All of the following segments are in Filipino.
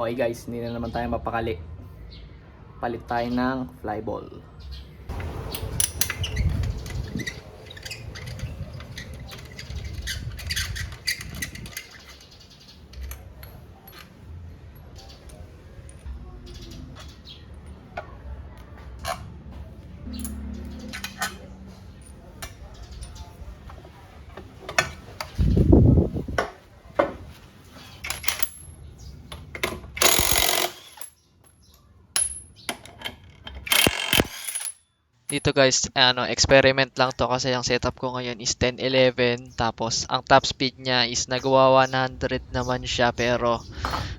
Okay guys, hindi na naman tayo mapakali. Palit tayo ng flyball. Dito guys, ano, experiment lang to kasi ang setup ko ngayon is 1011 tapos ang top speed niya is nagawa 100 naman siya pero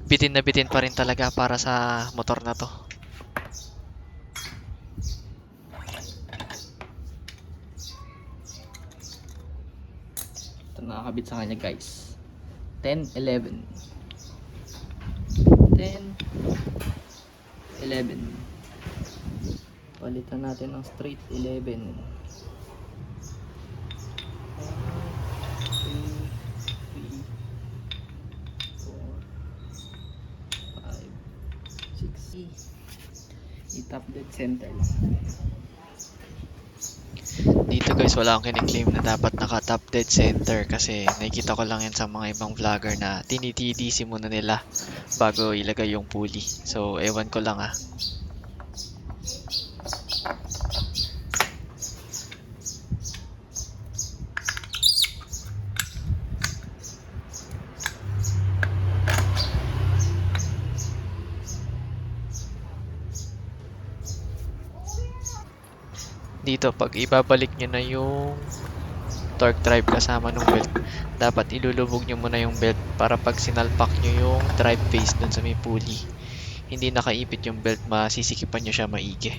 bitin na bitin pa rin talaga para sa motor na to. Ito nakakabit sa kanya guys. 10, 11. 10, 11. Palitan natin ng straight 11. 6 i-top dead center. Dito guys, wala akong kiniklaim na dapat naka top dead center kasi nakikita ko lang yan sa mga ibang vlogger na tinitidisi muna nila bago ilagay yung pulley. So, ewan ko lang ah. Dito pag ibabalik nyo na yung torque drive kasama ng belt dapat ilulubog nyo muna yung belt para pag sinalpak nyo yung drive face dun sa may pulley hindi nakaipit yung belt masisikipan nyo siya maigi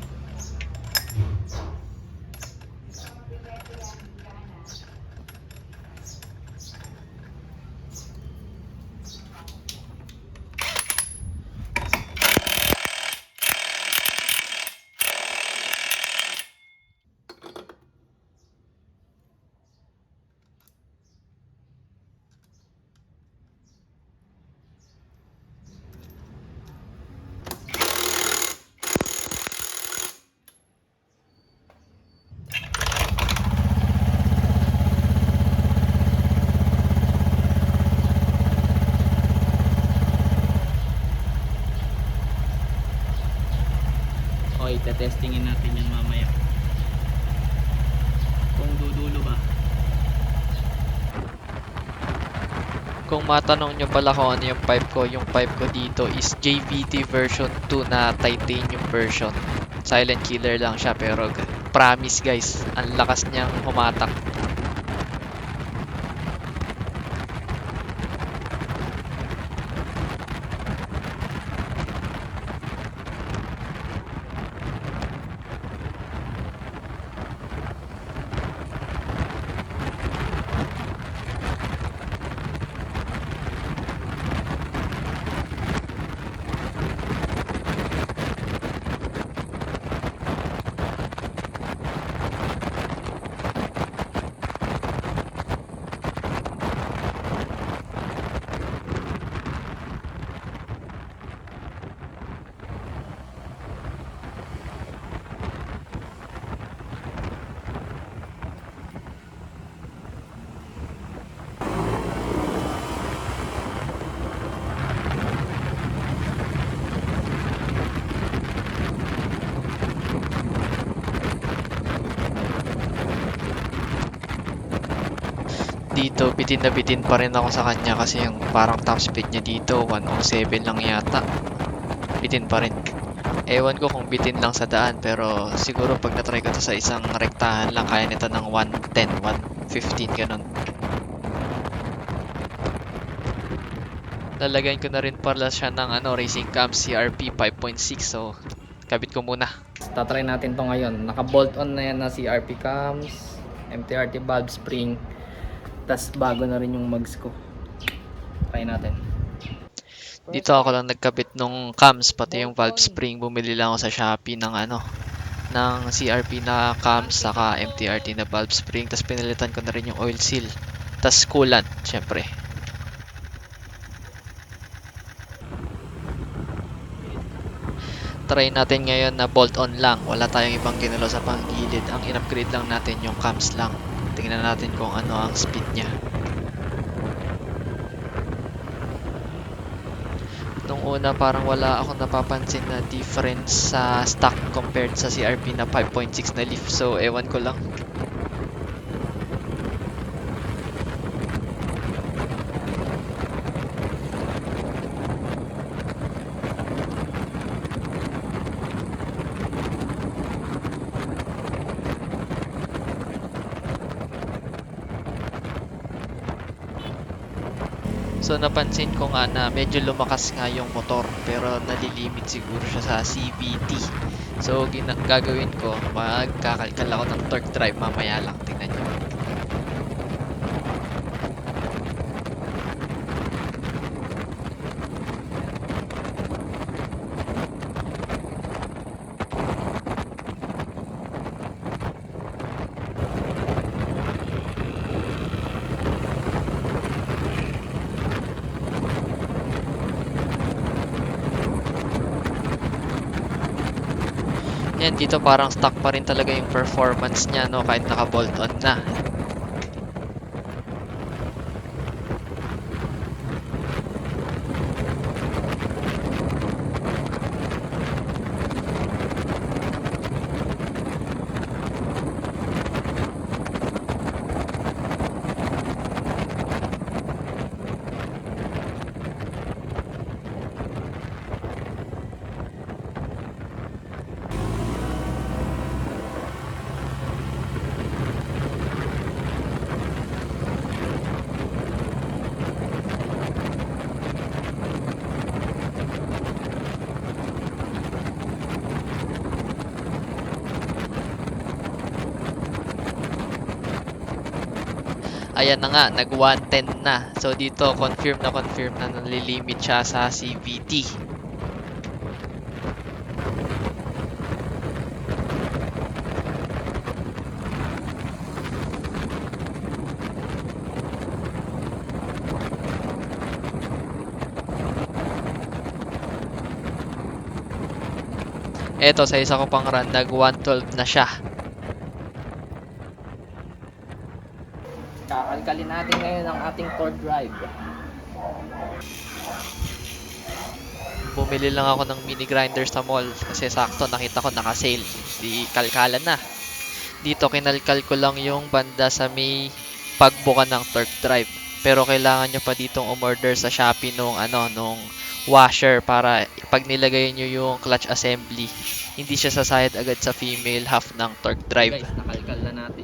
Okay, tetestingin natin yan mamaya. Kung dudulo ba. kung matanong nyo pala kung ano yung pipe ko yung pipe ko dito is JVT version 2 na titanium version silent killer lang siya pero promise guys ang lakas niyang humatak dito bitin na bitin pa rin ako sa kanya kasi yung parang top speed niya dito 107 lang yata bitin pa rin ewan ko kung bitin lang sa daan pero siguro pag natry ko to sa isang rektahan lang kaya nito ng 110 115 ganun lalagyan ko na rin pala siya ng ano racing cam CRP 5.6 so kabit ko muna Tatry natin to ngayon. Naka-bolt on na yan na CRP cams, MTRT valve spring. Tas bago na rin yung mugs ko. Try natin. Dito ako lang nagkabit nung cams pati yung valve spring. Bumili lang ako sa Shopee ng ano ng CRP na cams saka MTRT na valve spring tapos pinalitan ko na rin yung oil seal. Tapos coolant, syempre. tinatry natin ngayon na bolt-on lang. Wala tayong ibang ginulo sa panggilid. Ang in-upgrade lang natin yung cams lang. Tingnan natin kung ano ang speed niya. Nung una parang wala akong napapansin na difference sa stock compared sa CRP na 5.6 na leaf. So ewan ko lang. So napansin ko nga na medyo lumakas nga yung motor pero nalilimit siguro siya sa CVT. So gagawin ko, magkakalkal ako ng torque drive mamaya lang. Tingnan nyo. Yan, dito parang stock pa rin talaga yung performance niya, no? Kahit naka-bolt on na. Ayan na nga, nag 110 na. So dito, confirm na confirm na nalilimit siya sa CVT. Eto, sa isa ko pang run, nag 112 na siya. Kakalkalin natin ngayon ang ating torque drive. Bumili lang ako ng mini grinder sa mall kasi sakto nakita ko naka-sale. Di kalkalan na. Dito kinalkal ko lang yung banda sa may pagbuka ng torque drive. Pero kailangan nyo pa ditong umorder sa Shopee nung ano, nung washer para pag nilagay nyo yung clutch assembly, hindi siya sasayad agad sa female half ng torque drive. Guys, nakalkal na natin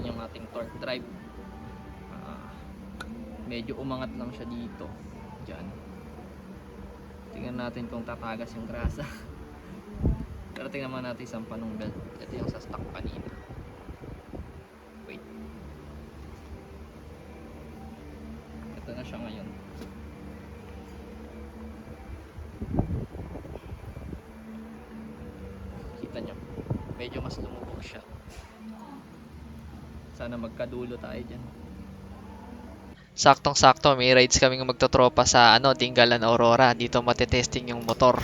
medyo umangat lang siya dito. Diyan. Tingnan natin kung tatagas yung grasa. Pero tingnan muna natin isang panong belt. Ito yung sa stock kanina. Wait. Ito na siya ngayon. Kita nyo. Medyo mas lumubog siya. Sana magkadulo tayo dyan. Saktong-sakto, may rides kaming magtotropa sa ano, Tinggalan Aurora. Dito matetesting yung motor.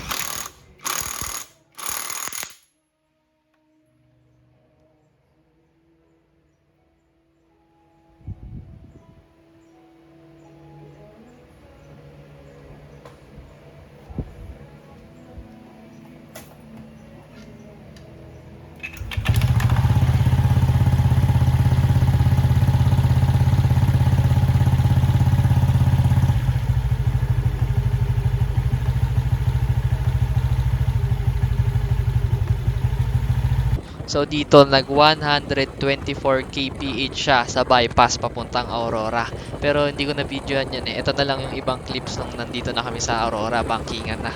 So dito nag 124 kph siya sa bypass papuntang Aurora. Pero hindi ko na videohan yan eh. Ito na lang yung ibang clips nung nandito na kami sa Aurora, bankingan na.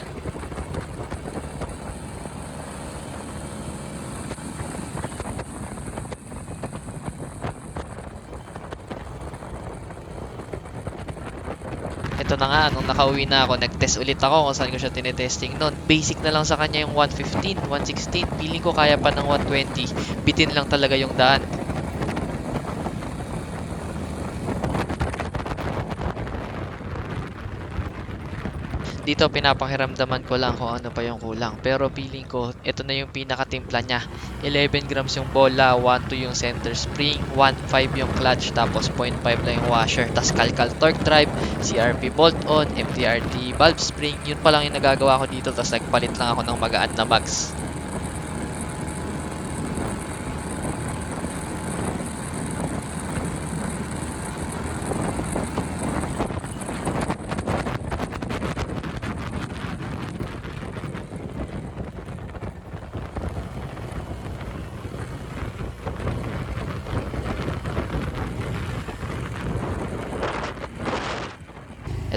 Ito na nga, nung nakauwi na ako, nag-test ulit ako kung saan ko siya tinetesting noon. Basic na lang sa kanya yung 115, 116. Feeling ko kaya pa ng 120. Bitin lang talaga yung daan. Dito pinapakiramdaman ko lang kung ano pa yung kulang. Pero feeling ko, ito na yung pinakatimpla niya. 11 grams yung bola, 1.2 yung center spring, 1.5 yung clutch, tapos 0.5 lang yung washer. Tapos Calcal torque drive, CRP bolt-on, MTRT valve spring. Yun pa lang yung nagagawa ko dito. Tapos nagpalit lang ako ng magaan na mags.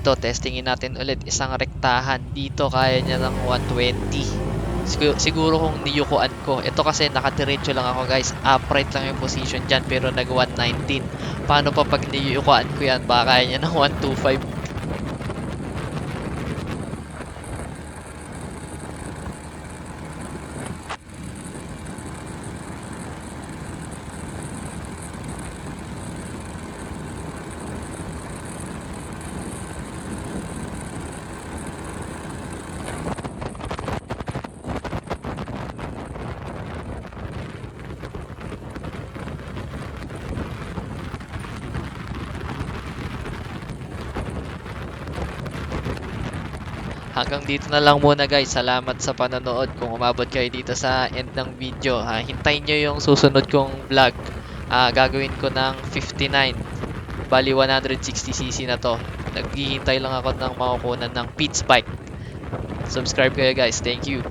Ito, testingin natin ulit isang rektahan. Dito kaya niya ng 120. Siguro, siguro kung niyukuan ko. Ito kasi nakadiretso lang ako guys. Upright lang yung position dyan pero nag 119. Paano pa pag niyukuan ko yan? Baka kaya niya ng 125. Hanggang dito na lang muna guys. Salamat sa panonood. Kung umabot kayo dito sa end ng video, ha, hintayin nyo yung susunod kong vlog. Ah, gagawin ko ng 59. Bali 160cc na to. Naghihintay lang ako ng makukunan ng Pete's Bike. Subscribe kayo guys. Thank you.